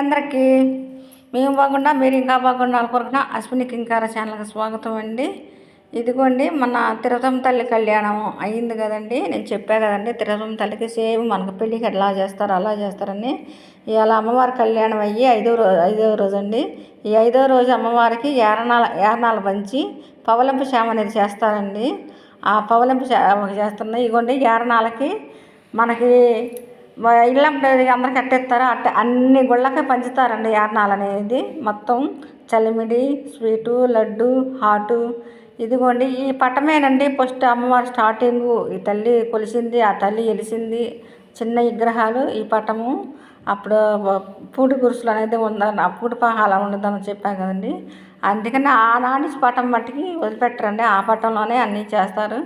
అందరికీ. మేము బాగున్నా మీరు ఇంకా బాగున్నా కొరకున అశ్విని కింకార ఛానల్కి స్వాగతం అండి. ఇదిగోండి మన తిరుపతి తల్లి కళ్యాణం అయ్యింది కదండి. నేను చెప్పా కదండి తిరుపతి తల్లికి సేమ్ మనకు పెళ్ళికి ఎలా చేస్తారు అలా చేస్తారని. ఇవాళ అమ్మవారి కళ్యాణం అయ్యి ఐదో రోజు ఐదో రోజు అండి ఈ ఐదో రోజు అమ్మవారికి ఏరణాల ఏరణాలు పంచి పవలంపు శామ అనేది చేస్తారండి. ఆ పవలంపు శామ చేస్తున్నాయి ఇగోండి ఏరణాలకి మనకి ఇళ్ళంటే అందరు కట్టేస్తారు. అట్ట అన్ని గుళ్ళకి పంచుతారండి యారణాలు అనేది. మొత్తం చలిమిడి స్వీటు లడ్డు హాటు. ఇదిగోండి ఈ పటమేనండి ఫస్ట్ అమ్మవారు స్టార్టింగు. ఈ తల్లి కొలిసింది ఆ తల్లి ఎలిసింది. చిన్న విగ్రహాలు ఈ పటము. అప్పుడు పూడి గురుసులు అనేది ఉందని ఆ పూడి పహాల ఉండదని చెప్పాను కదండి. అందుకని ఆనాటి పటం మట్టికి వదిలిపెట్టరండి. ఆ పటంలోనే అన్నీ చేస్తారు.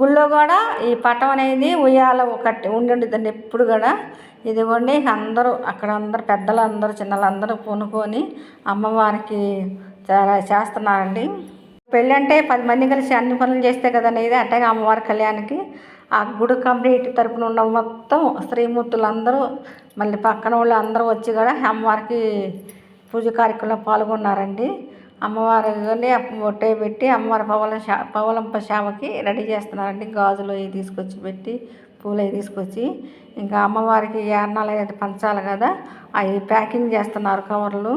గుళ్ళో కూడా ఈ పటం అనేది ఉయ్యాల ఒకటి ఉండి ఉండిద్దండి ఎప్పుడు కూడా. ఇదిగోండి అందరూ అక్కడ అందరు పెద్దలందరూ చిన్నలందరూ పూనుకొని అమ్మవారికి చేస్తున్నారండి. పెళ్ళి అంటే పది మంది కలిసి అన్ని పనులు చేస్తే కదండి ఇది. అట్టగా అమ్మవారి కళ్యాణానికి ఆ గుడి కంప్లీట్ తరపున ఉన్న మొత్తం స్త్రీమూర్తులందరూ మళ్ళీ పక్కన వాళ్ళు అందరూ వచ్చి కూడా అమ్మవారికి పూజ కార్యక్రమంలో పాల్గొన్నారండి. అమ్మవారి ఒట్టే పెట్టి అమ్మవారి పవల శా పవలంప శావకి రెడీ చేస్తున్నారండి. గాజులు అవి తీసుకొచ్చి పెట్టి పూలు అవి తీసుకొచ్చి. ఇంకా అమ్మవారికి యారణాలు అయితే పంచాలి కదా. అవి ప్యాకింగ్ చేస్తున్నారు కవర్లు.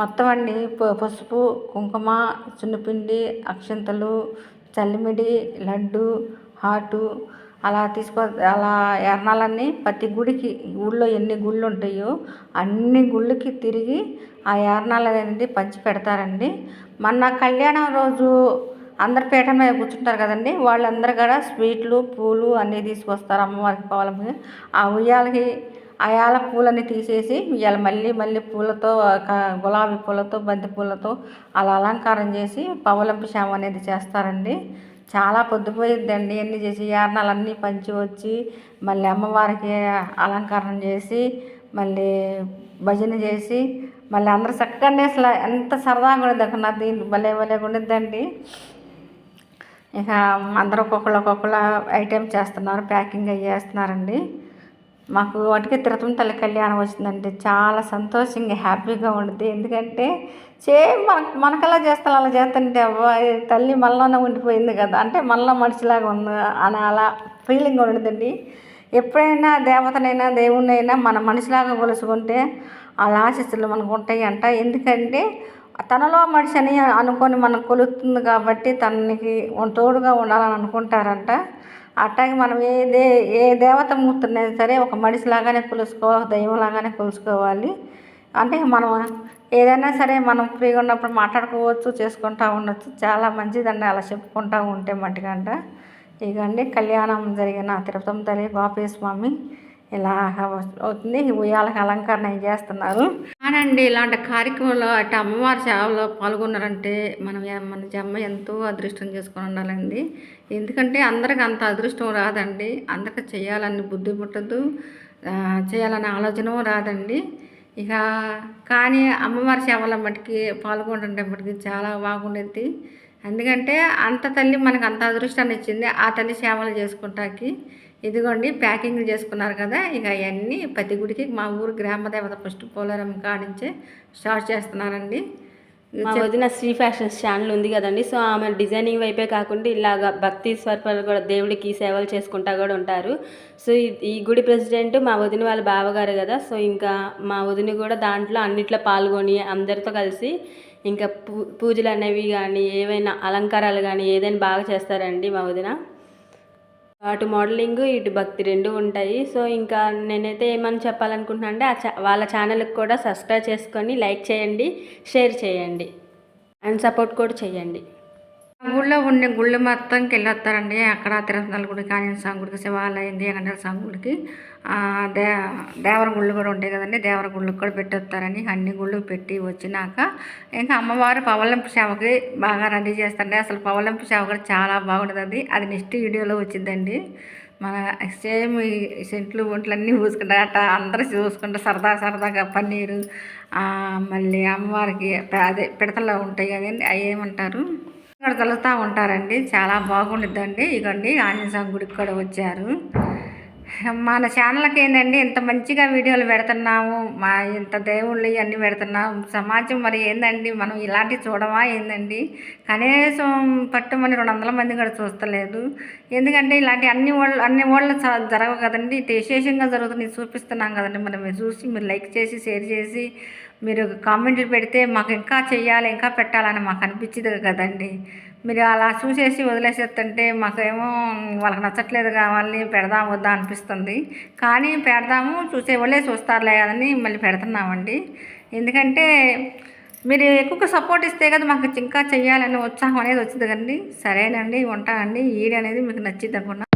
మొత్తం అండి పసుపు కుంకుమ చిన్నపిండి అక్షంతలు చల్లిమిడి లడ్డు హాటు అలా తీసుకో అలా ఎర్నాలన్నీ ప్రతి గుడికి ఊళ్ళో ఎన్ని గుళ్ళు ఉంటాయో అన్ని గుళ్ళకి తిరిగి ఆ ఎర్నాలు అనేది పంచి పెడతారండి. మొన్న కళ్యాణం రోజు అందరు పీఠ మీద కూర్చుంటారు కదండి. వాళ్ళందరూ కూడా స్వీట్లు పూలు అన్నీ తీసుకొస్తారు అమ్మవారికి పవలకి ఆ ఉయ్యాలకి అయాల పూలన్నీ తీసేసి ఇవాళ మళ్ళీ మళ్ళీ పూలతో గులాబీ పూలతో బంతి పూలతో అలా అలంకారం చేసి పవలంపు శామ అనేది చేస్తారండి. చాలా పొద్దుపోయిద్దండి అన్నీ చేసి యారణాలన్నీ పంచి వచ్చి మళ్ళీ అమ్మవారికి అలంకరణ చేసి మళ్ళీ భజన చేసి మళ్ళీ అందరు చక్కగా అసలు ఎంత సరదాగా ఉండేది అక్కడ. దీన్ని భలే భలే ఉండిద్దండి. ఇక అందరూ ఒక్కొక్కరు ఒక్కొక్కరు ఐటెం చేస్తున్నారు ప్యాకింగ్ అవి చేస్తున్నారండి మాకు వాటికి తిరుపతి తల్లి కళ్యాణం వచ్చిందంటే చాలా సంతోషంగా హ్యాపీగా ఉంటుంది ఎందుకంటే సేమ్ మన మనకలా చేస్తాను అలా చేస్తుంటే అబ్బాయి తల్లి మనలోనే ఉండిపోయింది కదా. అంటే మనలో మనిషిలాగా ఉంది అని అలా ఫీలింగ్ ఉండదండి ఎప్పుడైనా దేవతనైనా దేవుణ్ణైనా మన మనిషిలాగా కొలుసుకుంటే అలా ఆశస్సులు మనకు ఉంటాయి అంట ఎందుకంటే తనలో మనిషి అని అనుకొని మనం కొలుస్తుంది కాబట్టి తనకి తోడుగా ఉండాలని అనుకుంటారంట. అట్టాగే మనం ఏ దే ఏ దేవత మూర్తినైనా సరే ఒక మనిషిలాగానే కొలుసుకోవాలి దైవంలాగానే కొలుసుకోవాలి. అంటే మనం ఏదైనా సరే మనం ఫ్రీగా ఉన్నప్పుడు మాట్లాడుకోవచ్చు చేసుకుంటూ ఉండొచ్చు. చాలా మంచిదండి అలా చెప్పుకుంటూ ఉంటే మట్టికంట ఇకండి కళ్యాణం జరిగిన తిరుపతి తల్లి గోపయ్య స్వామి ఇలా అవుతుంది. ఉయ్యాలకు అలంకరణ చేస్తున్నారు? అవునండి ఇలాంటి కార్యక్రమంలో అటు అమ్మవారి సేవలో పాల్గొన్నారంటే మనం మన జమ్మ ఎంతో అదృష్టం చేసుకొని ఉండాలండి. ఎందుకంటే అందరికి అంత అదృష్టం రాదండి. అందరికి చేయాలని బుద్ధి పుట్టదు. చేయాలనే ఆలోచన రాదండి. ఇక కానీ అమ్మవారి సేవల మటుకి పాల్గొంటుంటే చాలా బాగుండేది. ఎందుకంటే అంత తల్లి మనకు అంత అదృష్టాన్ని ఇచ్చింది ఆ తల్లి సేవలు చేసుకుంటాకి. ఇదిగోండి ప్యాకింగ్ చేసుకున్నారు కదా ఇక అవన్నీ ప్రతి గుడికి మా ఊరు గ్రామ దేవత ఫస్ట్ పోలారం కాడించే స్టార్ట్ చేస్తున్నారండి. మా వదిన శ్రీ ఫ్యాషన్స్ ఛానల్ ఉంది కదండి సో ఆమె డిజైనింగ్ వైపే కాకుండా ఇలాగ భక్తి స్వరూపాలు కూడా దేవుడికి సేవలు చేసుకుంటా కూడా ఉంటారు. సో ఈ గుడి ప్రెసిడెంట్ మా వదిన వాళ్ళ బావగారు కదా సో ఇంకా మా వదిన కూడా దాంట్లో అన్నిట్లో పాల్గొని అందరితో కలిసి ఇంకా పూ పూజలు అనేవి కానీ ఏవైనా అలంకారాలు కానీ ఏదైనా బాగా చేస్తారండి మా వదిన. అటు మోడలింగ్ ఇటు భక్తి రెండు ఉంటాయి. సో ఇంకా నేనైతే ఏమని చెప్పాలనుకుంటున్నా అంటే ఆ చా వాళ్ళ ఛానల్కి కూడా సబ్స్క్రైబ్ చేసుకొని లైక్ చేయండి షేర్ చేయండి. అండ్ సపోర్ట్ కూడా చేయండి. ఊళ్ళో ఉండే గుళ్ళు మొత్తంకి వెళ్ళొస్తారండి అక్కడ తిరుపతి గుడికి ఆంజనేయ స్వామి గుడికి శివాలయం దేగండ స్వామి గుడికి. దే దేవర గుళ్ళు కూడా ఉంటాయి కదండి. దేవర గుళ్ళకి కూడా పెట్టొస్తారని అన్ని గుళ్ళు పెట్టి వచ్చినాక ఇంకా అమ్మవారు పవలంపు సేవకి బాగా రెడీ చేస్తారండి. అసలు పవలంపు సేవ కూడా చాలా బాగుంటుంది అది నెక్స్ట్ వీడియోలో వచ్చిందండి. మన సేమ్ సెంట్లు ఒంట్లన్నీ అన్నీ పూసుకుంటారు అట్లా అందరూ చూసుకుంటారు. సరదా సరదాగా పన్నీరు మళ్ళీ అమ్మవారికి అదే పిడతలు ఉంటాయి కదండి. అవి ఏమంటారు? ఇక్కడ కలుగుతూ ఉంటారండి. చాలా బాగుండిద్దండి. ఇగండి ఆంజనేయ స్వామి గుడికి కూడా వచ్చారు. మన ఛానల్కి ఏంటండి ఇంత మంచిగా వీడియోలు పెడుతున్నాము మా ఇంత దేవుళ్ళు అన్నీ పెడుతున్నాము సమాజం మరి ఏందండి మనం ఇలాంటివి చూడమా ఏందండి? కనీసం పట్టుమని రెండు వందల మంది కూడా చూస్తలేదు. ఎందుకంటే ఇలాంటి అన్ని వాళ్ళు అన్ని వాళ్ళు జరగవు కదండి విశేషంగా జరుగుతుంది చూపిస్తున్నాం కదండి మరి మీరు చూసి మీరు లైక్ చేసి షేర్ చేసి మీరు కామెంట్లు పెడితే మాకు ఇంకా చెయ్యాలి ఇంకా పెట్టాలని మాకు అనిపించదు కదండి. మీరు అలా చూసేసి వదిలేసేస్తుంటే మాకేమో వాళ్ళకి నచ్చట్లేదు కావాలని పెడదాం వద్దా అనిపిస్తుంది. కానీ పెడదాము చూసే వాళ్ళే చూస్తారులే అని మళ్ళీ పెడుతున్నామండి. ఎందుకంటే మీరు ఎక్కువ సపోర్ట్ ఇస్తే కదా మాకు ఇంకా చెయ్యాలని ఉత్సాహం అనేది వచ్చింది కదండి. సరేనండి ఉంటానండి. ఈడ్ అనేది మీకు నచ్చింది అనుకున్నా